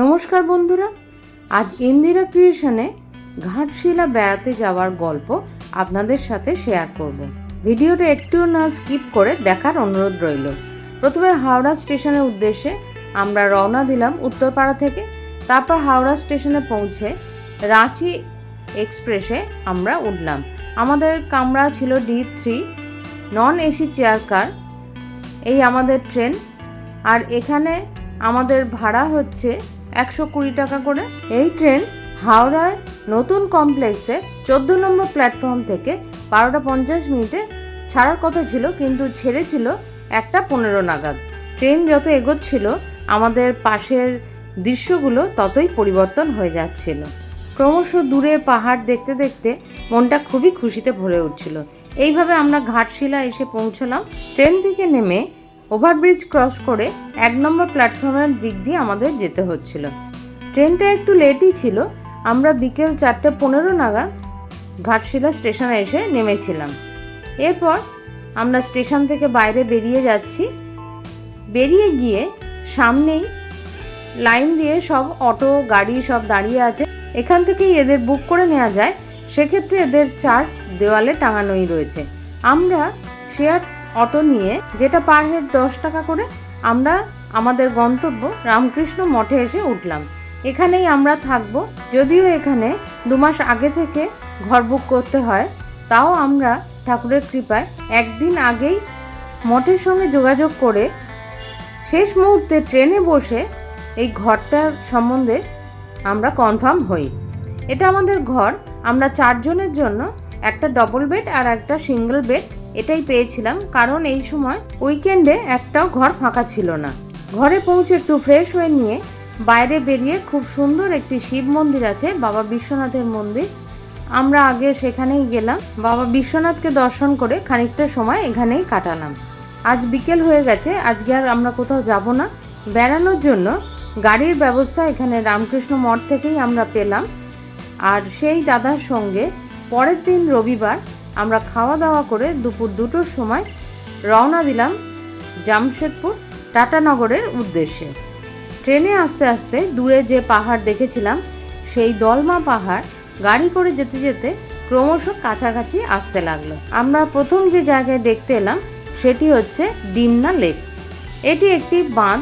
নমস্কার বন্ধুরা, আজ ইন্দিরা ক্রিয়েশনে ঘাটশিলা বেড়াতে যাওয়ার গল্প আপনাদের সাথে শেয়ার করব। ভিডিওটা একটুও না স্কিপ করে দেখার অনুরোধ রইল। প্রথমে হাওড়া স্টেশনের উদ্দেশ্যে আমরা রওনা দিলাম উত্তরপাড়া থেকে। তারপর হাওড়া স্টেশনে পৌঁছে রাঁচি এক্সপ্রেসে আমরা উঠলাম। আমাদের কামরা ছিল D three, non AC chair car, এই আমাদের ট্রেন। আর এখানে আমাদের ভাড়া হচ্ছে একশো কুড়ি টাকা করে। এই ট্রেন হাওড়ায় নতুন কমপ্লেক্সে চোদ্দ নম্বর প্ল্যাটফর্ম থেকে বারোটা পঞ্চাশ মিনিটে ছাড়ার কথা ছিল, কিন্তু ছেড়েছিল একটা পনেরো নাগাদ। ট্রেন যত এগোচ্ছিল, আমাদের পাশের দৃশ্যগুলো ততই পরিবর্তন হয়ে যাচ্ছিল। ক্রমশ দূরে পাহাড় দেখতে দেখতে মনটা খুবই খুশিতে ভরে উঠছিল। এইভাবে আমরা ঘাটশিলা এসে পৌঁছলাম। ট্রেন থেকে নেমে ওভারব্রিজ ক্রস করে এক নম্বর প্ল্যাটফর্মের দিক দিয়ে আমাদের যেতে হচ্ছিল। ট্রেনটা একটু লেটই ছিল। আমরা বিকেল চারটে পনেরো নাগাদ ঘাটশিলা স্টেশনে এসে নেমেছিলাম। এরপর আমরা স্টেশন থেকে বাইরে বেরিয়ে যাচ্ছি। বেরিয়ে গিয়ে সামনেই লাইন দিয়ে সব অটো, গাড়ি সব দাঁড়িয়ে আছে। এখান থেকেই এদের বুক করে নেওয়া যায়। সেক্ষেত্রে এদের চার্ট দেওয়ালে টাঙানোই রয়েছে। আমরা শেয়ার অটো নিয়ে, যেটা পার হেড দশ টাকা করে, আমরা আমাদের গন্তব্য রামকৃষ্ণ মঠে এসে উঠলাম। এখানেই আমরা থাকব। যদিও এখানে দু মাস আগে থেকে ঘর বুক করতে হয়, তাও আমরা ঠাকুরের কৃপায় একদিন আগেই মঠের সঙ্গে যোগাযোগ করে শেষ মুহূর্তে ট্রেনে বসে এই ঘরটার সম্বন্ধে আমরা কনফার্ম হই। এটা আমাদের ঘর। আমরা চারজনের জন্য একটা ডবল বেড আর একটা সিঙ্গেল বেড এটাই পেয়েছিলাম, কারণ এই সময় উইকেন্ডে একটাও ঘর ফাঁকা ছিল না। ঘরে পৌঁছে একটু ফ্রেশ হয়ে নিয়ে বাইরে বেরিয়ে খুব সুন্দর একটি শিব মন্দির আছে, বাবা বিশ্বনাথের মন্দির। আমরা আগে সেখানেই গেলাম, বাবা বিশ্বনাথকে দর্শন করে খানিকটা সময় এখানেই কাটালাম। আজ বিকেল হয়ে গেছে, আজকে আর আমরা কোথাও যাব না। বেড়ানোর জন্য গাড়ির ব্যবস্থা এখানে রামকৃষ্ণ মঠ থেকেই আমরা পেলাম। আর সেই দাদার সঙ্গে পরের দিন রবিবার আমরা খাওয়া দাওয়া করে দুপুর দুটোর সময় রওনা দিলাম জামশেদপুর টাটানগরের উদ্দেশ্যে। ট্রেনে আস্তে আস্তে দূরে যে পাহাড় দেখেছিলাম, সেই দলমা পাহাড় গাড়ি করে যেতে যেতে ক্রমশ কাছাকাছি আসতে লাগল। আমরা প্রথম যে জায়গায় দেখতে এলাম, সেটি হচ্ছে ডিমনা লেক। এটি একটি বাঁধ।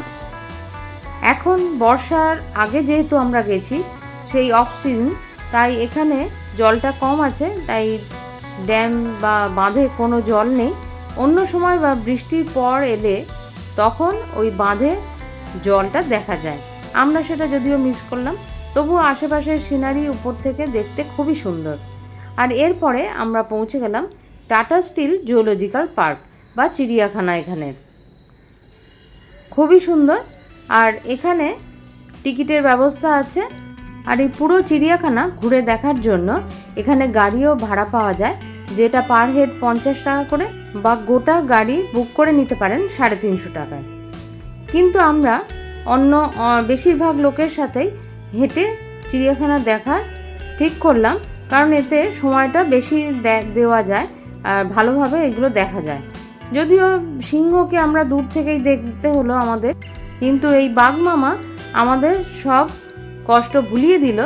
এখন বর্ষার আগে যেহেতু আমরা গেছি, সেই অফ সিজন তাই এখানে জলটা কম আছে, তাই ড্যাম বা বাঁধে কোনো জল নেই। অন্য সময় বা বৃষ্টির পর এলে তখন ওই বাঁধে জলটা দেখা যায়। আমরা সেটা যদিও মিস করলাম তবুও আশেপাশের সিনারি উপর থেকে দেখতে খুবই সুন্দর। আর এরপরে আমরা পৌঁছে গেলাম টাটা স্টিল জুওলজিক্যাল পার্ক বা চিড়িয়াখানা এখানের খুবই সুন্দর। আর এখানে টিকিটের ব্যবস্থা আছে। আর এই পুরো চিড়িয়াখানা ঘুরে দেখার জন্য এখানে গাড়িও ভাড়া পাওয়া যায়, যেটা পার হেড পঞ্চাশ টাকা করে বা গোটা গাড়ি বুক করে নিতে পারেন সাড়ে তিনশো টাকায়। কিন্তু আমরা অন্য বেশিরভাগ লোকের সাথেই হেঁটে চিড়িয়াখানা দেখার ঠিক করলাম, কারণ এতে সময়টা বেশি দেওয়া যায়, আর ভালোভাবে এগুলো দেখা যায়। যদিও সিংহকে আমরা দূর থেকেই দেখতে হলো আমাদের, কিন্তু এই বাঘ মামা আমাদের সব কষ্ট ভুলিয়ে দিল,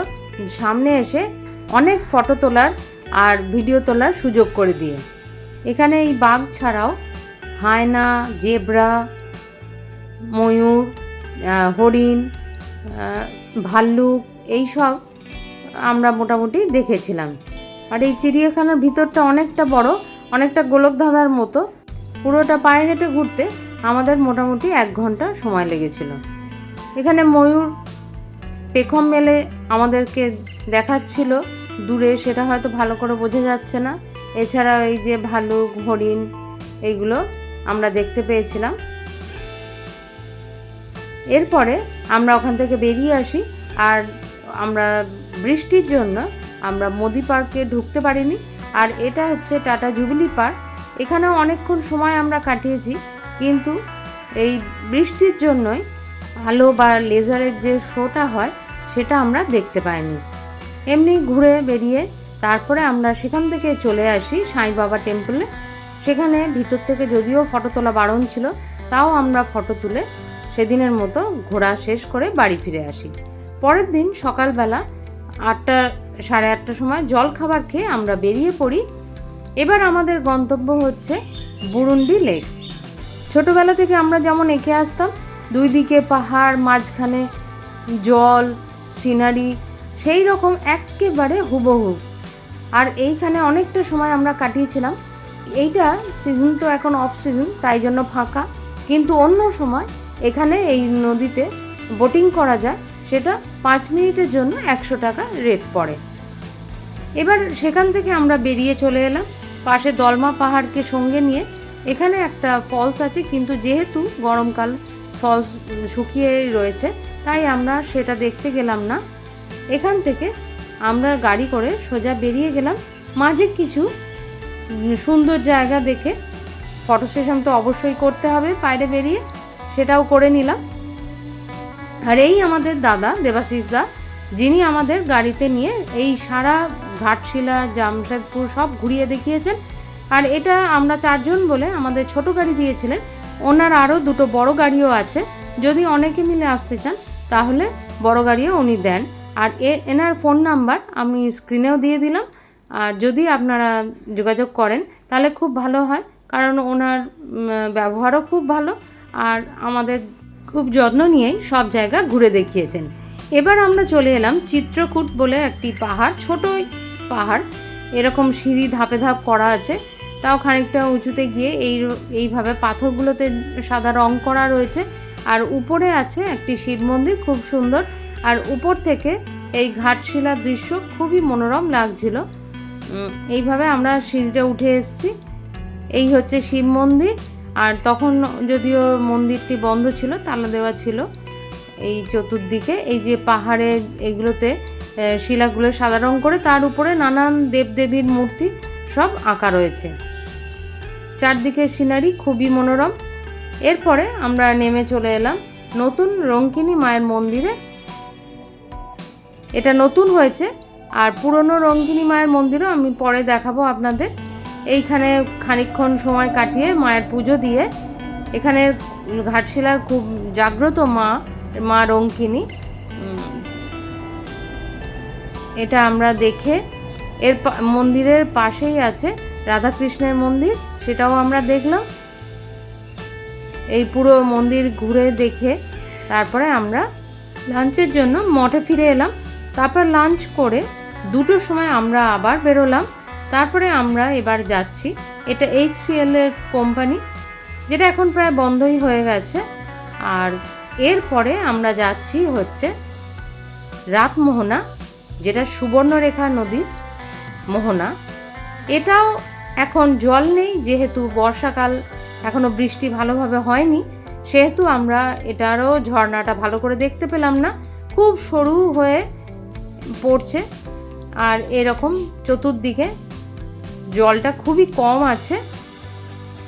সামনে এসে অনেক ফটো তোলার আর ভিডিও তোলার সুযোগ করে দিয়ে। এখানে এই বাঘ ছাড়াও হায়না, জেব্রা, ময়ূর হরিণ ভাল্লুক এই সব আমরা মোটামুটি দেখেছিলাম। আর এই চিড়িয়াখানার ভিতরটা অনেকটা বড়, অনেকটা গোলকধাঁধার মতো। পুরোটা পায়ে হেঁটে ঘুরতে আমাদের মোটামুটি এক ঘণ্টা সময় লেগেছিল। এখানে ময়ূর পেখম মেলে আমাদেরকে দেখাচ্ছিল। দূরে সেটা হয়তো ভালো করে বোঝা যাচ্ছে না। এছাড়া এই যে ভালুক, হরিণ, এইগুলো আমরা দেখতে পেয়েছিলাম। এরপরে আমরা ওখান থেকে বেরিয়ে আসি আর আমরা বৃষ্টির জন্য আমরা মোদি পার্কে ঢুকতে পারিনি। আর এটা হচ্ছে টাটা জুবিলি পার্ক। এখানেও অনেকক্ষণ সময় আমরা কাটিয়েছি, কিন্তু এই বৃষ্টির জন্যই আলো বা লেজারের যে শোটা হয়, সেটা আমরা দেখতে পাইনি। এমনি ঘুরে বেরিয়ে তারপরে আমরা সেখান থেকে চলে আসি সাই বাবা টেম্পলে সেখানে ভিতর থেকে যদিও ফটো তোলা বারণ ছিল, তাও আমরা ফটো তুলে সেদিনের মতো ঘোরা শেষ করে বাড়ি ফিরে আসি। পরের দিন সকালবেলা আটটা, সাড়ে আটটার সময় জল খাবার খেয়ে আমরা বেরিয়ে পড়ি। এবার আমাদের গন্তব্য হচ্ছে বুরুন্ডি লেক। ছোটোবেলা থেকে আমরা যেমন এঁকে আসতাম দুই দিকে পাহাড়, মাঝখানে জল, সিনারি, সেই রকম একেবারে হুবহু। আর এইখানে অনেকটা সময় আমরা কাটিয়েছিলাম। এইটা সিজন তো এখন অফ সিজন তাই জন্য ফাঁকা। কিন্তু অন্য সময় এখানে এই নদীতে বোটিং করা যায়, সেটা পাঁচ মিনিটের জন্য একশো টাকা রেট পড়ে। এবার সেখান থেকে আমরা বেরিয়ে চলে এলাম, পাশে দলমা পাহাড়কে সঙ্গে নিয়ে। এখানে একটা ফলস আছে, কিন্তু যেহেতু গরমকাল ফলস শুকিয়েই রয়েছে, তাই আমরা সেটা দেখতে গেলাম না। এখান থেকে আমরা গাড়ি করে সোজা বেরিয়ে গেলাম। মাঝে কিছু সুন্দর জায়গা দেখে ফটো সেশন তো অবশ্যই করতে হবে বাইরে বেরিয়ে, সেটাও করে নিলাম। আর এই আমাদের দাদা দেবাশিস দা, যিনি আমাদের গাড়িতে নিয়ে এই সারা ঘাটশিলা, জামশেদপুর সব ঘুরিয়ে দেখিয়েছেন। আর এটা আমরা চারজন বলে আমাদের ছোট গাড়ি দিয়েছিলেন ওনার আরও দুটো বড় গাড়িও আছে। যদি অনেকে মিলে আসতে চান, তাহলে বড় গাড়িও উনি দেন। আর এ, এনার ফোন নাম্বার আমি স্ক্রিনেও দিয়ে দিলাম। আর যদি আপনারা যোগাযোগ করেন, তাহলে খুব ভালো হয়। কারণ ওনার ব্যবহারও খুব ভালো। আর আমাদের খুব যত্ন নিয়েই সব জায়গা ঘুরে দেখিয়েছেন। এবার আমরা চলে এলাম চিত্রকূট বলে একটি পাহাড়, ছোটই পাহাড়। এরকম সিঁড়ি ধাপে ধাপ করা আছে। তাও খানিকটা উঁচুতে গিয়ে এই এইভাবে পাথরগুলোতে সাদা রং করা রয়েছে। আর উপরে আছে একটি শিব মন্দির, খুব সুন্দর। আর উপর থেকে এই ঘাটশিলার দৃশ্য খুবই মনোরম লাগছিল। এইভাবে আমরা সিঁড়িটা উঠে এসেছি। এই হচ্ছে শিব মন্দির। আর তখন যদিও মন্দিরটি বন্ধ ছিল, তালা দেওয়া ছিল এই চতুর্দিকে। এই যে পাহাড়ে এগুলোতে শিলাগুলো সাদা রং করে, তার উপরে নানান দেবদেবীর মূর্তি সব আঁকা রয়েছে। চারদিকে সিনারি খুবই মনোরম। এরপরে আমরা নেমে চলে এলাম নতুন রঙ্কিনী মায়ের মন্দিরে। এটা নতুন হয়েছে আর পুরনো রঙ্কিনী মায়ের মন্দিরও আমি পরে দেখাবো আপনাদের। এইখানে খানিকক্ষণ সময় কাটিয়ে মায়ের পুজো দিয়ে এখানে ঘাটশিলার খুব জাগ্রত মা মা রঙ্কিনী। এটা আমরা দেখে এর মন্দিরের পাশেই আছে রাধাকৃষ্ণের মন্দির। সেটাও আমরা দেখলাম। এই পুরো মন্দির ঘুরে দেখে তারপরে আমরা লাঞ্চের জন্য মঠে ফিরে এলাম। তারপর লাঞ্চ করে দুটোর সময় আমরা আবার বেরোলাম। তারপরে আমরা এবার যাচ্ছি। এটা এইচসিএল এর কোম্পানি যেটা এখন প্রায় বন্ধই হয়ে গেছে। আর এরপরে আমরা যাচ্ছি হচ্ছে রাতমোহনা, যেটা সুবর্ণরেখা নদীর মোহনা। এটাও এখন জল নেই, যেহেতু বর্ষাকাল, এখনও বৃষ্টি ভালোভাবে হয়নি, সেহেতু আমরা এটারও ঝর্ণাটা ভালো করে দেখতে পেলাম না। খুব সরু হয়ে পড়ছে, আর এরকম চতুর্দিকে জলটা খুবই কম আছে,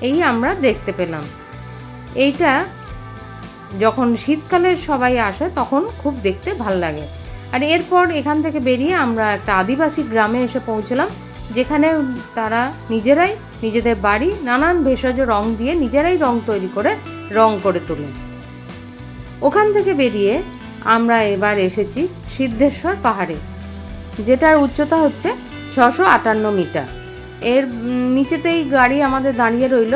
এই আমরা দেখতে পেলাম। এইটা যখন শীতকালের সবাই আসে, তখন খুব দেখতে ভালো লাগে। আর এরপর এখান থেকে বেরিয়ে আমরা একটা আদিবাসী গ্রামে এসে পৌঁছলাম। যেখানে তারা নিজেরাই নিজেদের বাড়ি নানান ভেষজ রং দিয়ে নিজেরাই রং তৈরি করে রং করে তোলে ওখান থেকে বেরিয়ে আমরা এবার এসেছি সিদ্ধেশ্বর পাহাড়ে, যেটার উচ্চতা হচ্ছে ছশো আটান্ন মিটার। এর নিচেতেই গাড়ি আমাদের দাঁড়িয়ে রইল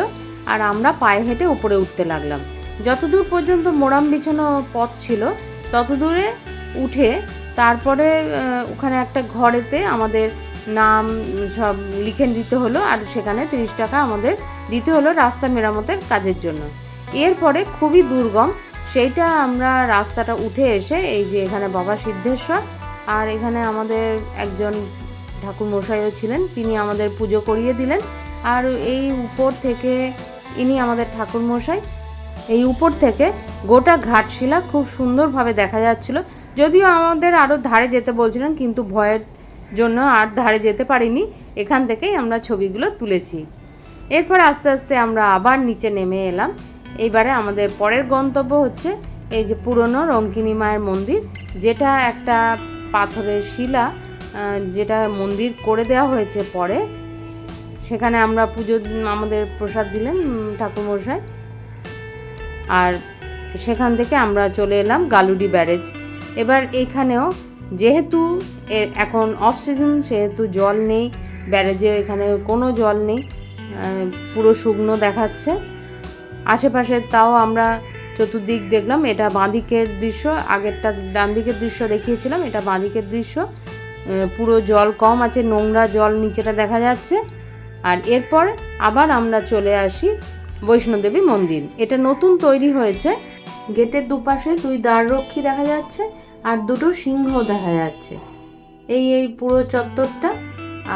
আর আমরা পায়ে হেঁটে উপরে উঠতে লাগলাম। যতদূর পর্যন্ত মোরাম বিছানো পথ ছিল তত দূরে উঠে তারপরে ওখানে একটা ঘরেতে আমাদের নাম সব লিখে দিতে হলো আর সেখানে তিরিশ টাকা আমাদের দিতে হলো রাস্তা মেরামতের কাজের জন্য। এরপরে খুবই দুর্গম, সেইটা আমরা রাস্তাটা উঠে এসে এই যে এখানে বাবা সিদ্ধেশ্বর আর এখানে আমাদের একজন ঠাকুর মশাইও ছিলেন, তিনি আমাদের পুজো করিয়ে দিলেন। আর এই উপর থেকে ইনি আমাদের ঠাকুর মশাই এই উপর থেকে গোটা ঘাটশিলা খুব সুন্দরভাবে দেখা যাচ্ছিল। যদিও আমাদের আরও ধারে যেতে বলছিলেন, কিন্তু ভয়ের জন্য আর ধারে যেতে পারিনি, এখান থেকেই আমরা ছবিগুলো তুলেছি। এরপর আস্তে আস্তে আমরা আবার নিচে নেমে এলাম। এইবারে আমাদের পরের গন্তব্য হচ্ছে এই যে পুরনো রঙ্কিনী মায়ের মন্দির, যেটা একটা পাথরের শিলা যেটা মন্দির করে দেওয়া হয়েছে পরে। সেখানে আমরা পুজো আমাদের প্রসাদ দিলেন ঠাকুরমশাই। আর সেখান থেকে আমরা চলে এলাম গালুডি ব্যারেজ। এবার এইখানেও যেহেতু এ- এখন অফ সিজন সেহেতু জল নেই, ব্যারেজে এখানে কোনো জল নেই পুরো শুকনো দেখাচ্ছে। আশেপাশে তাও আমরা চতুর্দিক দেখলাম, এটা বাঁদিকের দৃশ্য, আগেরটা ডান দিকের দৃশ্য দেখিয়েছিলাম, এটা বাঁদিকের দৃশ্য। পুরো জল কম আছে, নোংরা জল নিচেটা দেখা যাচ্ছে। আর এরপর আবার আমরা চলে আসি বৈষ্ণোদেবী মন্দির। এটা নতুন তৈরি হয়েছে, গেটের দুপাশে দুই দ্বাররক্ষী দেখা যাচ্ছে, আর দুটো সিংহ দেখা যাচ্ছে। এই এই পুরো চত্বরটা।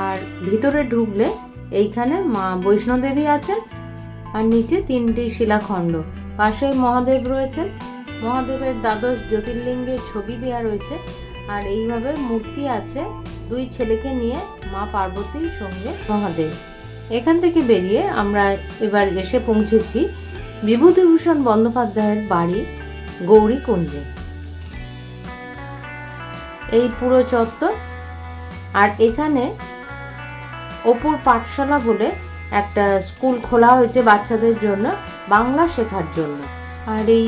আর ভিতরে ঢুকলে এইখানে মা বৈষ্ণোদেবী আছেন আর নিচে তিনটি শিলাখণ্ড। পাশে মহাদেব রয়েছেন। মহাদেবের দ্বাদশ জ্যোতির্লিঙ্গের ছবি দেওয়া রয়েছে। আর এইভাবে মূর্তি আছে দুই ছেলেকে নিয়ে মা পার্বতীর সঙ্গে মহাদেব। এখান থেকে বেরিয়ে আমরা এবার এসে পৌঁছেছি বিভূতিভূষণ বন্দ্যোপাধ্যায়ের বাড়ি গৌরী গৌরীকুঞ্জে এই পুরো চত্বর। আর এখানে অপুর পাঠশালা বলে একটা স্কুল খোলা হয়েছে বাচ্চাদের জন্য, বাংলা শেখার জন্য। আর এই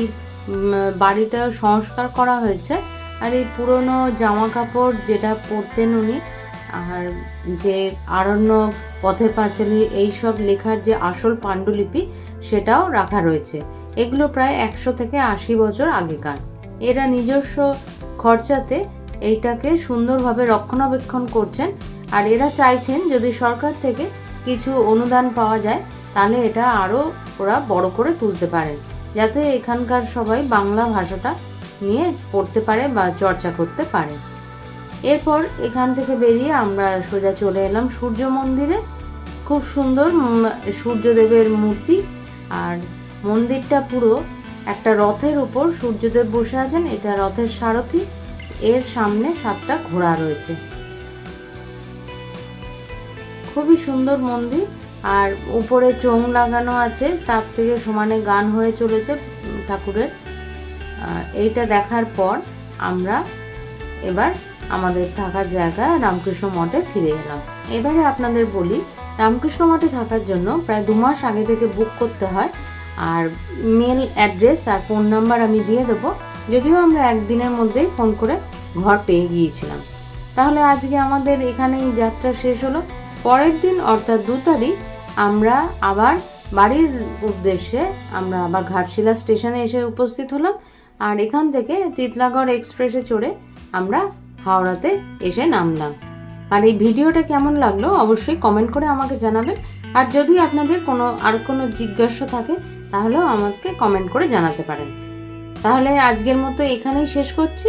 বাড়িটা সংস্কার করা হয়েছে। আর এই পুরনো জামা কাপড় যেটা পরতেন উনি, আর যে আরণ্য পথের পাঁচালী, এইসব লেখার যে আসল পাণ্ডুলিপি, সেটাও রাখা রয়েছে। এগুলো প্রায় একশো থেকে আশি বছর আগেকার। এরা নিজস্ব খরচাতে এইটাকে সুন্দরভাবে রক্ষণাবেক্ষণ করছেন। আর এরা চাইছেন যদি সরকার থেকে কিছু অনুদান পাওয়া যায়, তাহলে এটা আরও ওরা বড় করে তুলতে পারেন যাতে এখানকার সবাই বাংলা ভাষাটা নিয়ে পড়তে পারে বা চর্চা করতে পারে। এরপর এখান থেকে বেরিয়ে আমরা সোজা চলে এলাম সূর্য মন্দিরে। খুব সুন্দর সূর্যদেবের মূর্তি। আর মন্দিরটা পুরো একটা রথের উপর সূর্যদেব বসে আছেন। এটা রথের সারথি। এর সামনে সাতটা ঘোড়া রয়েছে। খুবই সুন্দর মন্দির, আর উপরে চোং লাগানো আছে, তার থেকে সমানে গান হয়ে চলেছে ঠাকুরের। এইটা দেখার পর আমরা এবার আমাদের থাকার জায়গা রামকৃষ্ণ মঠে ফিরে এলাম। এবারে আপনাদের বলি, রামকৃষ্ণ মঠে থাকার জন্য প্রায় দু মাস আগে থেকে বুক করতে হয়, আর মেল অ্যাড্রেস আর ফোন নাম্বার আমি দিয়ে দেবো। যদিও আমরা একদিনের মধ্যেই ফোন করে ঘর পেয়ে গিয়েছিলাম। তাহলে আজকে আমাদের এখানেই যাত্রা শেষ হলো। পরের দিন, অর্থাৎ দু তারিখ, আমরা আবার বাড়ির উদ্দেশ্যে আমরা আবার ঘাটশিলা স্টেশনে এসে উপস্থিত হলাম। আর এখান থেকে তিতলাগড় এক্সপ্রেসে চড়ে আমরা হাওড়াতে এসে নামলাম। আর এই ভিডিওটা কেমন লাগল অবশ্যই কমেন্ট করে আমাকে জানাবেন। আর যদি আপনাদের কোনো, আর কোনো জিজ্ঞাসা থাকে, তাহলেও আমাকে কমেন্ট করে জানাতে পারেন। তাহলে আজকের মতো এখানেই শেষ করছি।